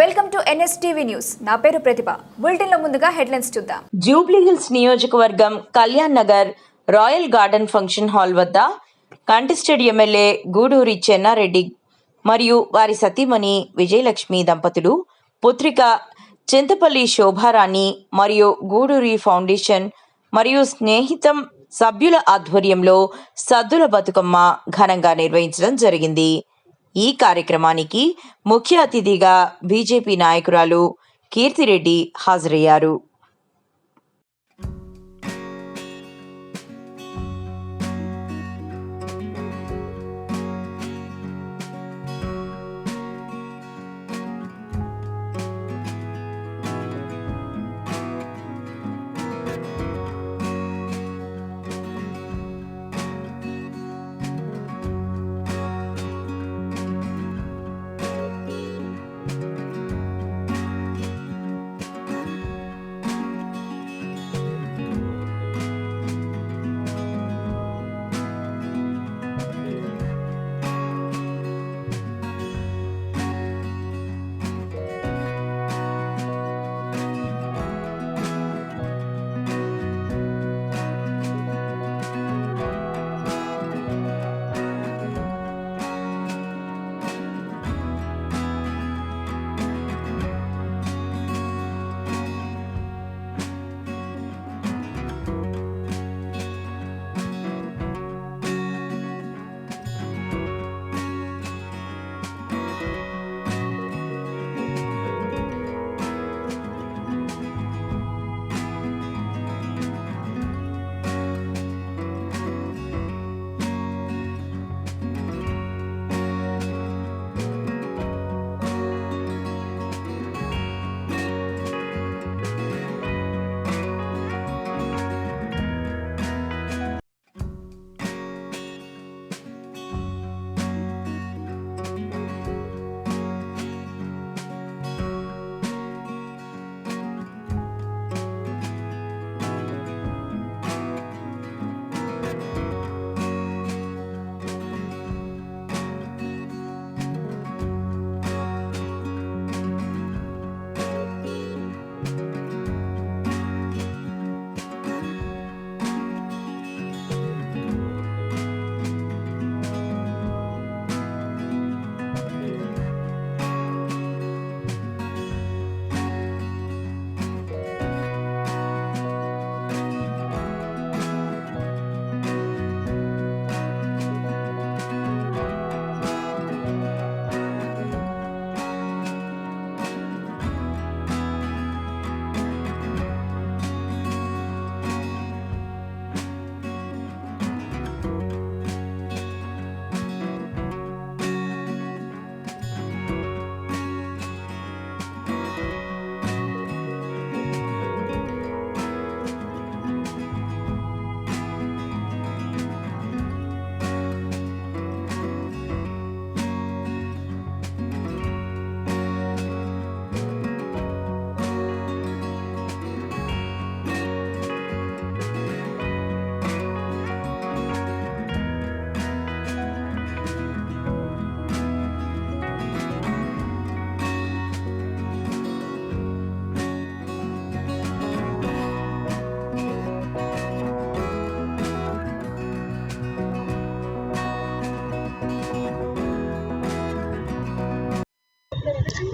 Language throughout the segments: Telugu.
Welcome to NSTV news. నా పేరు ప్రతిభ. బులెటిన్లో ముందుగా హెడ్లైన్స్ చూద్దాం. జూబ్లీహిల్స్ నియోజకవర్గం Kalyan Nagar Royal Garden function hall వద్ద కంటెస్టెడ్ ఎమ్మెల్యే గూడూరి చెన్నారెడ్డి మరియు వారి సతీమణి విజయలక్ష్మి దంపతులు పుత్రిక చింతపల్లి శోభారాణి మరియు గూడూరి ఫౌండేషన్ మరియు స్నేహితం సభ్యుల ఆధ్వర్యంలో సద్దుల బతుకమ్మ ఘనంగా నిర్వహించడం జరిగింది. ఈ కార్యక్రమానికి ముఖ్య అతిథిగా బీజేపీ నాయకురాలు కీర్తిరెడ్డి హాజరయ్యారు.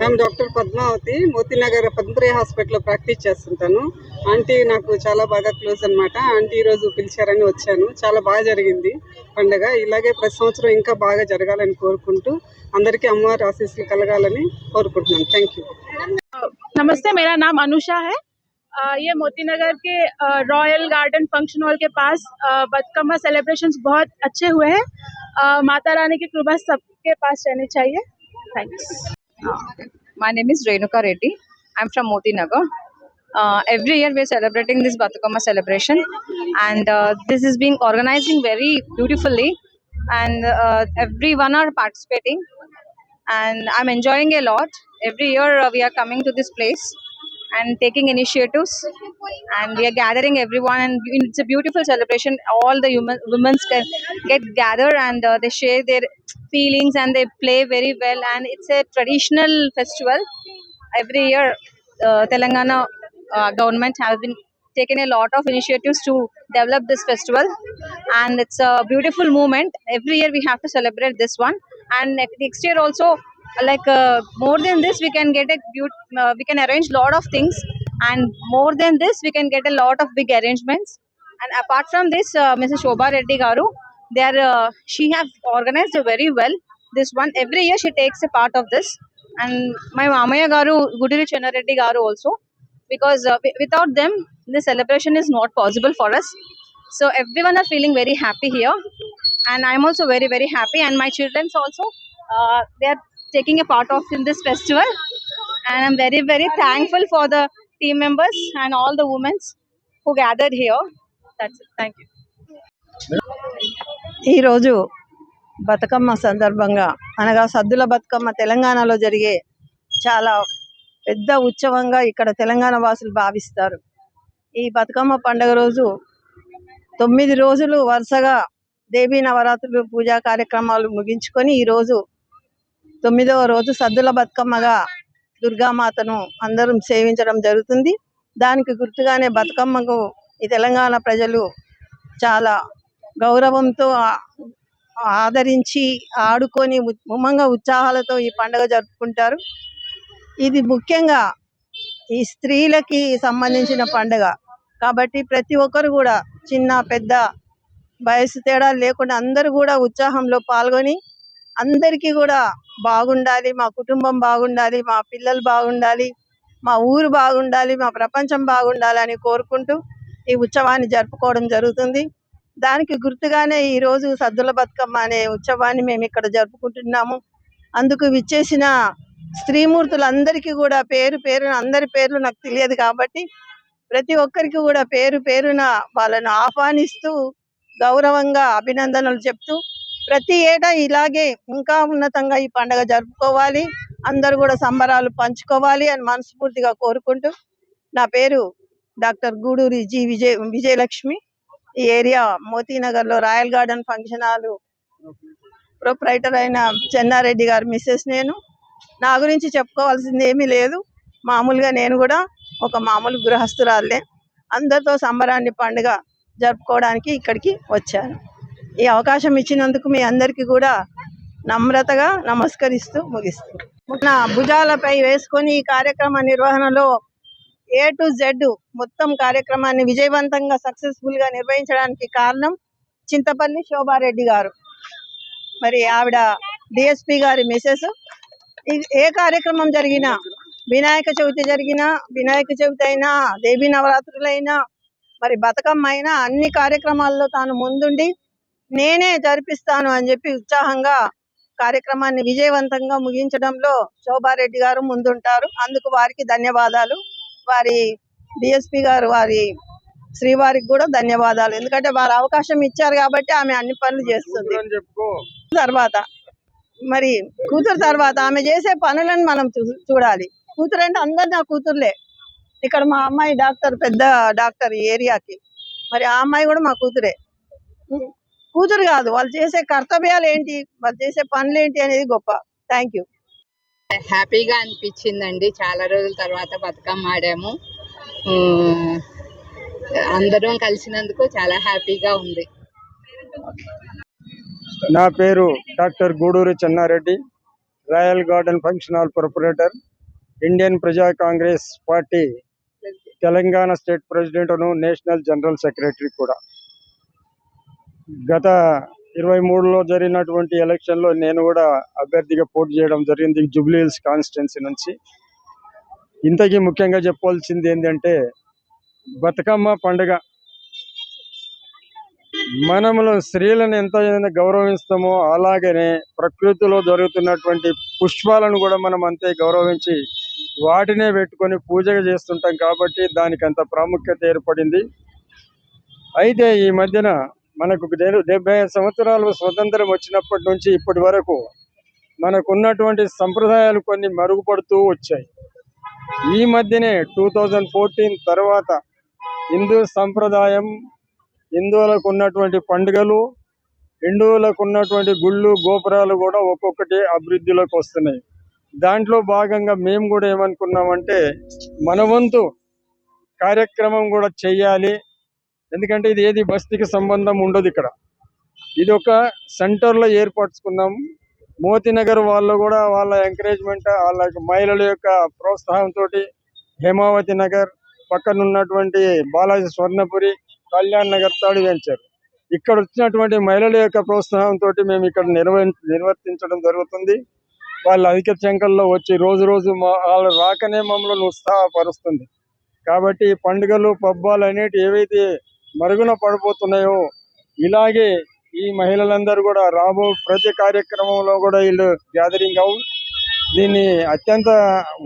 మేము డాక్టర్ పద్మావతి మోతీనగర్ పద్మప్రియ హాస్పిటల్లో ప్రాక్టీస్ చేస్తుంటాను ఆంటీ నాకు చాలా బాగా క్లోజ్ అన్నమాట ఆంటీ ఈరోజు పిలిచారని వచ్చాను చాలా బాగా జరిగింది పండగ ఇలాగే ప్రతి సంవత్సరం ఇంకా బాగా జరగాలని కోరుకుంటూ అందరికీ అమ్మవారి ఆశీస్సులు కలగాలని కోరుకుంటున్నాను థ్యాంక్ యూ नमस्ते मेरा नाम अनुषा है अ, ये मोती नगर के अ, रॉयल गार्डन फंक्शन हॉल के पास अ, बदकम्मा सेलिब्रेशंस बहुत अच्छे हुए हैं अ, माता रानी की कृपा सबके पास रहनी चाहिए thanks My name is Renuka Reddy. I'm from Moti Nagar. Uh, every year we're celebrating this Batukama celebration, and uh, this is being organizing very beautifully, and uh, everyone are participating, and I'm enjoying a lot. Every year uh, we are coming to this place and taking initiatives, and we are gathering everyone, and it's a beautiful celebration. All the human women can get gather and uh, they share their feelings and they play very well, and it's a traditional festival every year uh, Telangana uh, government has been taken a lot of initiatives to develop this festival and it's a beautiful movement every year we have to celebrate this one and next year also like uh, more than this we can get a beaut- uh, we can arrange lot of things. And more than this we can get a lot of big arrangements. And apart from this uh, mrs shobha reddy garu they are uh, she has organized very well. This one every year she takes a part of this. And my mamaya garu gudiri chenareddy garu also. Because uh, wi- without them the celebration is not possible for us. So everyone are feeling very happy here. And i'm also very very happy. And my children's also uh, they are taking a part of in this festival and i'm very very thankful for the team members and all the women who gathered here that's it thank you ఈరోజు బతుకమ్మ సందర్భంగా అనగా సద్దుల బతుకమ్మ తెలంగాణలో జరిగే చాలా పెద్ద ఉత్సవంగా ఇక్కడ తెలంగాణ వాసులు భావిస్తారు ఈ బతుకమ్మ పండుగ రోజు తొమ్మిది రోజులు వరుసగా దేవీ నవరాత్రులు పూజా కార్యక్రమాలు ముగించుకొని ఈరోజు తొమ్మిదవ రోజు సద్దుల బతుకమ్మగా దుర్గామాతను అందరం సేవించడం జరుగుతుంది. దానికి గుర్తుగానే బతుకమ్మకు ఈ తెలంగాణ ప్రజలు చాలా గౌరవంతో ఆదరించి ఆడుకొని ఉమంగా ఉత్సాహాలతో ఈ పండుగ జరుపుకుంటారు. ఇది ముఖ్యంగా ఈ స్త్రీలకి సంబంధించిన పండుగ. కాబట్టి ప్రతి ఒక్కరు కూడా చిన్న పెద్ద వయసు తేడా లేకుండా అందరూ కూడా ఉత్సాహంలో పాల్గొని అందరికీ కూడా బాగుండాలి మా కుటుంబం బాగుండాలి మా పిల్లలు బాగుండాలి మా ఊరు బాగుండాలి మా ప్రపంచం బాగుండాలని కోరుకుంటూ ఈ ఉత్సవాన్ని జరుపుకోవడం జరుగుతుంది. దానికి గుర్తుగానే ఈ రోజు సద్దుల బతుకమ్మ అనే ఉత్సవాన్ని మేము ఇక్కడ జరుపుకుంటున్నాము. అందుకు విచ్చేసిన స్త్రీమూర్తులందరికీ కూడా పేరు పేరున అందరి పేర్లు నాకు తెలియదు కాబట్టి ప్రతి ఒక్కరికి కూడా పేరు పేరున వాళ్ళను ఆహ్వానిస్తూ గౌరవంగా అభినందనలు చెప్తూ ప్రతి ఏటా ఇలాగే ఇంకా ఉన్నతంగా ఈ పండుగ జరుపుకోవాలి. అందరూ కూడా సంబరాలు పంచుకోవాలి అని మనస్ఫూర్తిగా కోరుకుంటూ నా పేరు డాక్టర్ గూడూరి జి విజయ విజయలక్ష్మి. ఈ area మోతీనగర్లో Royal Garden function hall proprietor అయిన చెన్నారెడ్డి గారి మిస్సెస్ నేను. నా గురించి చెప్పుకోవాల్సింది ఏమీ లేదు. మామూలుగా నేను కూడా ఒక మామూలు గృహస్థురాలే అందరితో సంబరాన్ని పండుగ జరుపుకోవడానికి ఇక్కడికి వచ్చాను. ఈ అవకాశం ఇచ్చినందుకు మీ అందరికీ కూడా నమ్రతగా నమస్కరిస్తూ ముగిస్తూ. నా భుజాలపై వేసుకొని ఈ కార్యక్రమ నిర్వహణలో ఏ టు జెడ్ మొత్తం కార్యక్రమాన్ని విజయవంతంగా సక్సెస్ఫుల్గా నిర్వహించడానికి కారణం చింతపల్లి శోభారెడ్డి గారు. మరి ఆవిడ డిఎస్పి గారి మిసెస్ ఏ కార్యక్రమం జరిగినా వినాయక చవితి జరిగినా వినాయక చవితి అయినా దేవి నవరాత్రులైనా మరి బతుకమ్మ అయినా అన్ని కార్యక్రమాల్లో తాను ముందుండి నేనే జరిపిస్తాను అని చెప్పి ఉత్సాహంగా కార్యక్రమాన్ని విజయవంతంగా ముగించడంలో శోభారెడ్డి గారు ముందుంటారు. అందుకు వారికి ధన్యవాదాలు. వారి డిఎస్పి గారు వారి శ్రీవారికి కూడా ధన్యవాదాలు. ఎందుకంటే వారు అవకాశం ఇచ్చారు కాబట్టి ఆమె అన్ని పనులు చేస్తుంది. తర్వాత మరి కూతురు తర్వాత ఆమె చేసే పనులను మనం చూ- చూడాలి. కూతురు అంటే అందరు నా కూతుర్లే. ఇక్కడ మా అమ్మాయి డాక్టర్ పెద్ద డాక్టర్ ఏరియాకి. మరి ఆ అమ్మాయి కూడా మా కూతురే. కూతురు కాదు వాళ్ళు చేసే కర్తవ్యాలు ఏంటి వాళ్ళు చేసే పనులు ఏంటి అనేది గొప్ప. థ్యాంక్ యూ హ్యాపీగా అనిపించిందండి. చాలా రోజుల తర్వాత బతుకమ్మ ఆడాము. అందరం కలిసినందుకు చాలా హ్యాపీగా ఉంది. నా పేరు doctor Guduri Chenna Reddy Royal Garden function hall proprietor Indian Praja Congress party Telangana state ప్రెసిడెంట్ను national general secretary కూడా. గత ఇరవై మూడులో జరిగినటువంటి ఎలక్షన్లో నేను కూడా అభ్యర్థిగా పోటీ చేయడం జరిగింది జూబ్లీ హిల్స్ కాన్స్టిట్యున్సీ నుంచి. ఇంతకీ ముఖ్యంగా చెప్పవలసింది ఏంటంటే బతుకమ్మ పండుగ. మనము స్త్రీలను ఎంత గౌరవిస్తామో అలాగనే ప్రకృతిలో జరుగుతున్నటువంటి పుష్పాలను కూడా మనం అంతే గౌరవించి వాటినే పెట్టుకొని పూజగా చేస్తుంటాం కాబట్టి దానికి అంత ప్రాముఖ్యత ఏర్పడింది. అయితే ఈ మధ్యన మనకు డె- డెబ్బై ఐదు సంవత్సరాలు స్వతంత్రం వచ్చినప్పటి నుంచి ఇప్పటి వరకు మనకు ఉన్నటువంటి సంప్రదాయాలు కొన్ని మరుగుపడుతూ వచ్చాయి. ఈ మధ్యనే టూ థౌజండ్ ఫోర్టీన్ తర్వాత హిందూ సంప్రదాయం హిందువులకు ఉన్నటువంటి పండుగలు హిందువులకు ఉన్నటువంటి గుళ్ళు గోపురాలు కూడా ఒక్కొక్కటి అభివృద్ధిలోకి వస్తున్నాయి. దాంట్లో భాగంగా మేము కూడా ఏమనుకున్నామంటే మన వంతు కార్యక్రమం కూడా చేయాలి ఎందుకంటే ఇది ఏది బస్తీకి సంబంధం ఉండదు ఇక్కడ. ఇది ఒక సెంటర్లో ఏర్పరచుకున్నాము మోతీనగర్ వాళ్ళు కూడా వాళ్ళ ఎంకరేజ్మెంట్ వాళ్ళ మహిళల యొక్క ప్రోత్సాహంతో హేమావతి నగర్ పక్కన ఉన్నటువంటి బాలాజీ స్వర్ణపురి కళ్యాణ్ నగర్ తాడు వెంచారు. ఇక్కడ వచ్చినటువంటి మహిళల యొక్క ప్రోత్సాహంతో మేము ఇక్కడ నిర్వ నిర్వర్తించడం జరుగుతుంది. వాళ్ళ అధిక సంఖ్యలో వచ్చి రోజు రోజు మా వాళ్ళ రాకనే మమ్మల్ని ఉత్సాహపరుస్తుంది. కాబట్టి పండుగలు పబ్బాలు అనేటివి ఏవైతే మరుగున పడిపోతున్నాయో. ఇలాగే ఈ మహిళలందరూ కూడా రాబో ప్రతి కార్యక్రమంలో కూడా వీళ్ళు గ్యాదరింగ్ అవు దీన్ని అత్యంత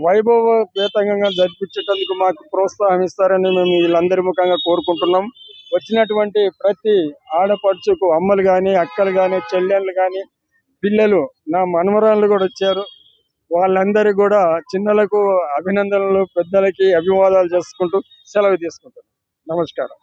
వైభవపేతంగా జరిపించేటందుకు మాకు ప్రోత్సాహం ఇస్తారని మేము వీళ్ళందరి ముఖంగా కోరుకుంటున్నాం. వచ్చినటువంటి ప్రతి ఆడపడుచుకు అమ్మలు కానీ అక్కలు కానీ చెల్లెళ్ళు కానీ పిల్లలు నా మనమరాళ్ళు కూడా వచ్చారు. వాళ్ళందరికీ కూడా చిన్నలకు అభినందనలు పెద్దలకి అభివాదాలు చేసుకుంటూ సెలవు తీసుకుంటాను నమస్కారం.